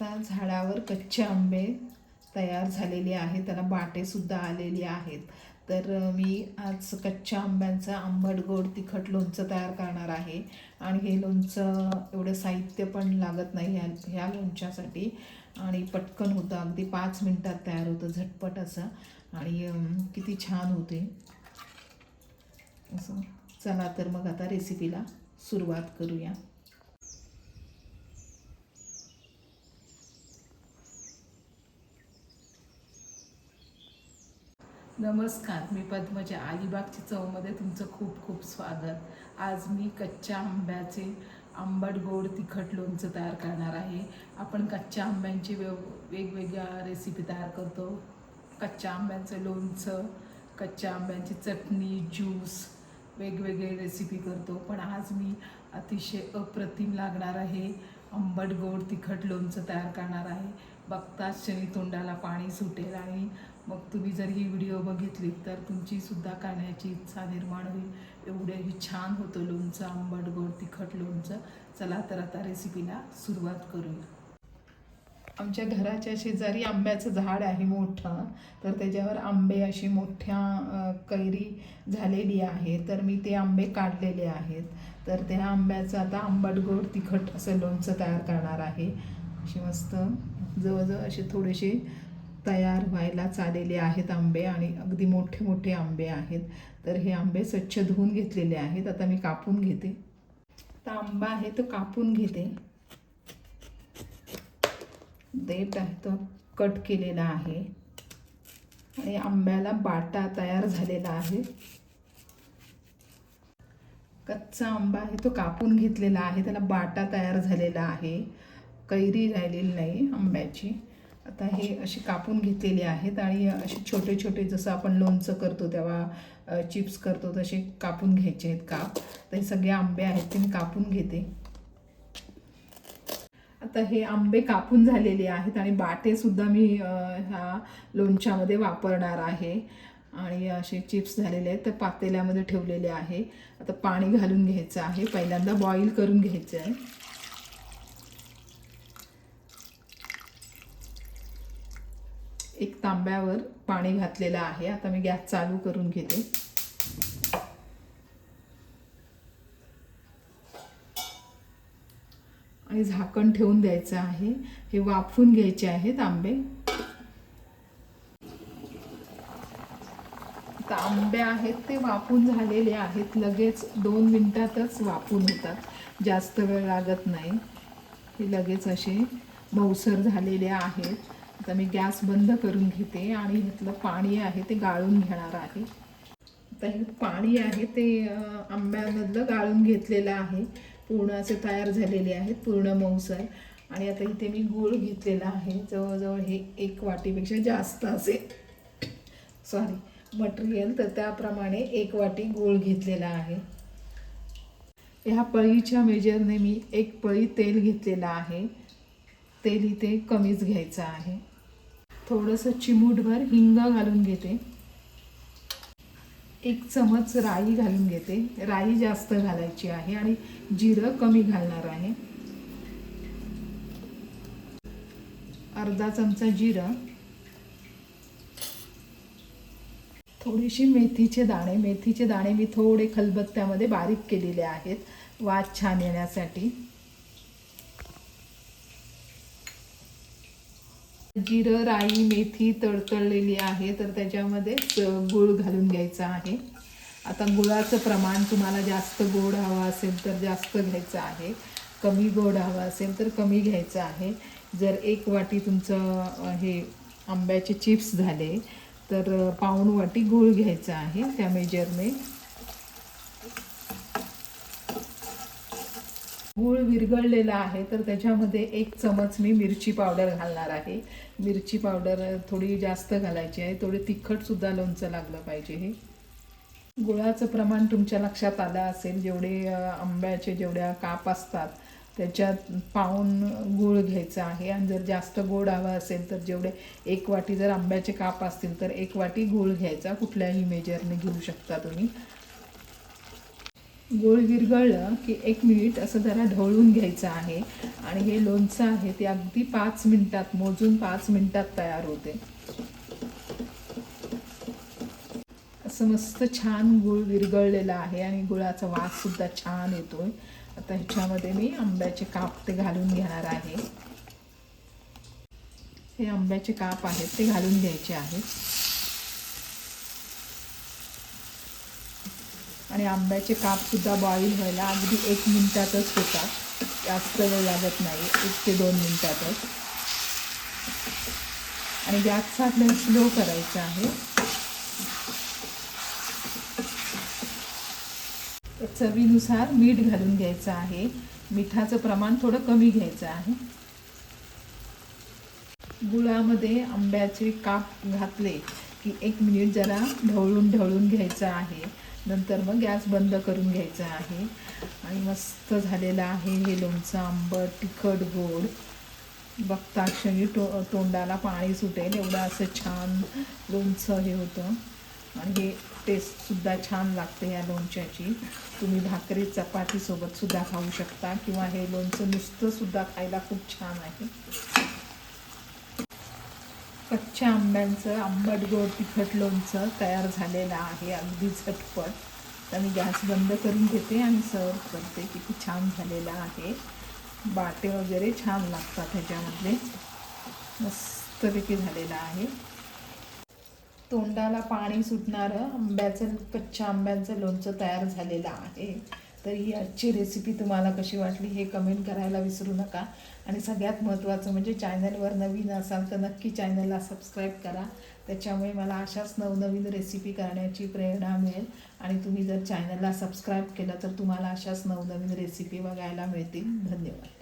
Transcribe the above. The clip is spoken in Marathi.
आता झाडावर कच्चे आंबे तयार झालेले आहेत. त्याला बाटेसुद्धा आलेले आहेत. तर मी आज कच्च्या आंब्यांचं आंबट गोड तिखट लोणचं तयार करणार आहे. आणि हे लोणचं एवढं साहित्य पण लागत नाही ह्या ह्या लोणच्यासाठी. आणि पटकन होतं. अगदी पाच मिनटात तयार होतं. झटपट असं. आणि किती छान होते. असं. चला तर मग आता रेसिपीला सुरुवात करूया. नमस्कार मी पद्मजा. अलिबागची चवमध्ये तुमचं खूप खूप स्वागत. आज मी कच्च्या आंब्याचे आंबट गोड तिखट लोणचं तयार करणार आहे. आपण कच्च्या आंब्यांची वेव वेगवेगळ्या रेसिपी तयार करतो. कच्च्या आंब्यांचं लोणचं कच्च्या आंब्यांची चटणी ज्यूस वेगवेगळे रेसिपी करतो. पण आज मी अतिशय अप्रतिम लागणार आहे. आंबट गोड तिखट लोणचं तयार करणार आहे. बघताच क्षणी तोंडाला पाणी सुटेल आणि मग तुम्ही जर ही व्हिडिओ बघितली तर तुमचीसुद्धा खाण्याची इच्छा निर्माण होईल. एवढंही छान होतं लोणचं आंबट गोड तिखट लोणचं. चला तर आता रेसिपीला सुरुवात करूया. आमच्या घराच्या शेजारी आंब्याचं झाड आहे मोठं. तर त्याच्यावर आंबे अशी मोठ्या कैरी झालेली आहे. तर मी ते आंबे काढलेले आहेत. तर त्या आंब्याचं आता आंबट गोड तिखट असं लोणचं तयार करणार आहे. अशी मस्त जवळजवळ असे थोडेसे तयार व्हायला चाललेले आहेत आंबे आणि अगदी मोठे मोठे आंबे आहेत. तर हे आंबे स्वच्छ धुवून घेतलेले आहेत. आता मी कापून घेते. तर आंबा आहे तो कापून घेते. देठ आहे तो कट केलेला आहे. आणि आंब्याला बाटा तयार झालेला आहे. कच्चा आंबा आहे तो कापून घेतलेला आहे. त्याला बाटा तयार झालेला आहे. कैरी राहिलेली नाही आंब्याची. आता हे असे कापून घेतलेले आहेत आणि असे छोटे छोटे जसं आपण लोणचं करतो तेव्हा चिप्स करतो तसे कापून घ्यायचे आहेत काप. तर हे सगळे आंबे आहेत ते मी कापून घेते. आता हे आंबे कापून झालेले आहेत आणि बाटेसुद्धा मी ह्या लोणच्यामध्ये वापरणार आहे. आणि असे चिप्स झालेले आहेत तर पातेल्यामध्ये ठेवलेले आहे. आता पाणी घालून घ्यायचं आहे. पहिल्यांदा बॉईल करून घ्यायचं आहे. एक तांब्यावर पाणी घातलेलं आहे. आता मी गॅस चालू करून घेते. आणि झाकण ठेवून द्यायचं आहे. हे वाफून घ्यायचे आहेत आंबे आंबे आहेत ते वाफून झालेले आहेत. लगेच दोन मिनिटातच वाफून होतात. जास्त वेळ लागत नाही. हे लगेच असे मऊसर झालेले आहेत. आता मी गॅस बंद करून घेते आणि इथलं पाणी आहे ते गाळून घेणार आहे. आता हे पाणी आहे ते आंब्यामधलं गाळून घेतलेलं आहे. पूर्ण असे तयार झालेले आहेत पूर्ण मऊसर. आणि आता इथे मी गूळ घेतलेला आहे. जवळजवळ हे एक वाटीपेक्षा जास्त असेल. सॉरी मटेरियल तर त्याप्रमाणे एक वाटी गूळ घेतलेला आहे. ह्या पळीच्या मेजरने मी एक पळी तेल घेतलेलं आहे. तेल इथे कमीच घ्यायचं आहे. थोडंसं चिमूटभर हिंग घालून घेते. एक चमच राई घालून घेते. राई जास्त घालायची आहे आणि जिरं कमी घालणार आहे. अर्धा चमचा जिरं. थोडीशी मेथीचे दाणे. मेथीचे दाणे मी थोडे खलबत्त्यामध्ये बारीक केलेले आहेत. वास छान येण्यासाठी. जिरं राई मेथी तळतळलेली आहे तर त्याच्यामध्ये गूळ घालून घ्यायचा आहे. आता गुळाचं प्रमाण तुम्हाला जास्त गोड हवं असेल तर जास्त घ्यायचं आहे. कमी गोड हवं असेल तर कमी घ्यायचं आहे. जर एक वाटी तुमचं हे आंब्याचे चिप्स झाले तर पाऊण वाटी गूळ घ्यायचा आहे. त्या मेजरने गूळ विरघळलेला आहे तर त्याच्यामध्ये एक चमच मी मिरची पावडर घालणार आहे. मिरची पावडर थोडी जास्त घालायची आहे थोडी तिखटसुद्धा लोणचं लागलं पाहिजे हे. गुळाचं प्रमाण तुमच्या लक्षात आलं असेल जेवढे आंब्याचे जेवढ्या काप असतात त्याच्यात पाहून गूळ घ्यायचा आहे. आणि जर जास्त गोड हवं असेल तर जेवढे एक वाटी जर आंब्याचे काप असतील तर एक वाटी गूळ घ्यायचा. कुठल्याही मेजरने घेऊ शकता तुम्ही. गोळ विरघळलं की एक मिनिट असं जरा ढवळून घ्यायचं आहे. आणि हे लोणचं आहे ते अगदी पाच मिनिटात मोजून पाच मिनिटात तयार होते. असं मस्त छान गुळ विरघळलेला आहे आणि गुळाचा वास सुद्धा छान येतोय. आता ह्याच्यामध्ये मी आंब्याचे काप ते घालून घेणार आहे. हे आंब्याचे काप आहेत ते घालून घ्यायचे आहेत. आणि आंब्याचे काप सुद्धा बॉईल व्हायला अगदी एक मिनिटातच होतात. जास्त वेळ लागत नाही एक ते दोन मिनिटातच. आणि गॅसचा आपल्याला स्लो करायचा आहे. चवीनुसार मीठ घालून घ्यायचं आहे. मिठाचं प्रमाण थोडं कमी घ्यायचं आहे. गुळामध्ये आंब्याचे काप घातले की एक मिनिट जरा ढवळून ढवळून घ्यायचं आहे. नंतर मग गॅस बंद करून घ्यायचा आहे. आणि मस्त झालेलं आहे हे लोणचं आंबट तिखट गोड. बघता क्षणी टो तोंडाला पाणी सुटेल. एवढं असं छान लोणचं हे होतं. आणि हे टेस्टसुद्धा छान लागते या लोणच्याची. तुम्ही भाकरी चपातीसोबतसुद्धा खाऊ शकता. किंवा हे लोणचं नुसतंसुद्धा खायला खूप छान आहे. कच्च्या आंब्यांचं आंबट गोड तिखट लोणचं तयार झालेलं आहे अगदी झटपट. तर मी गॅस बंद करून घेते आणि सर्व करते किती छान झालेलं आहे. बाटे वगैरे छान लागतात ह्याच्यामधले मस्तपैकी झालेलं आहे. तोंडाला पाणी सुटणारं आंब्याचं कच्च्या आंब्यांचं लोणचं तयार झालेलं आहे. तर ही आजची रेसिपी तुम्हाला कशी वाटली हे कमेंट करायला विसरू नका. आणि सगळ्यात महत्त्वाचं म्हणजे चॅनलवर नवीन असाल तर नक्की चॅनलला सबस्क्राईब करा. त्याच्यामुळे मला अशाच नवनवीन रेसिपी करण्याची प्रेरणा मिळेल. आणि तुम्ही जर चॅनलला सबस्क्राईब केलं तर तुम्हाला अशाच नवनवीन रेसिपी बघायला मिळतील. धन्यवाद.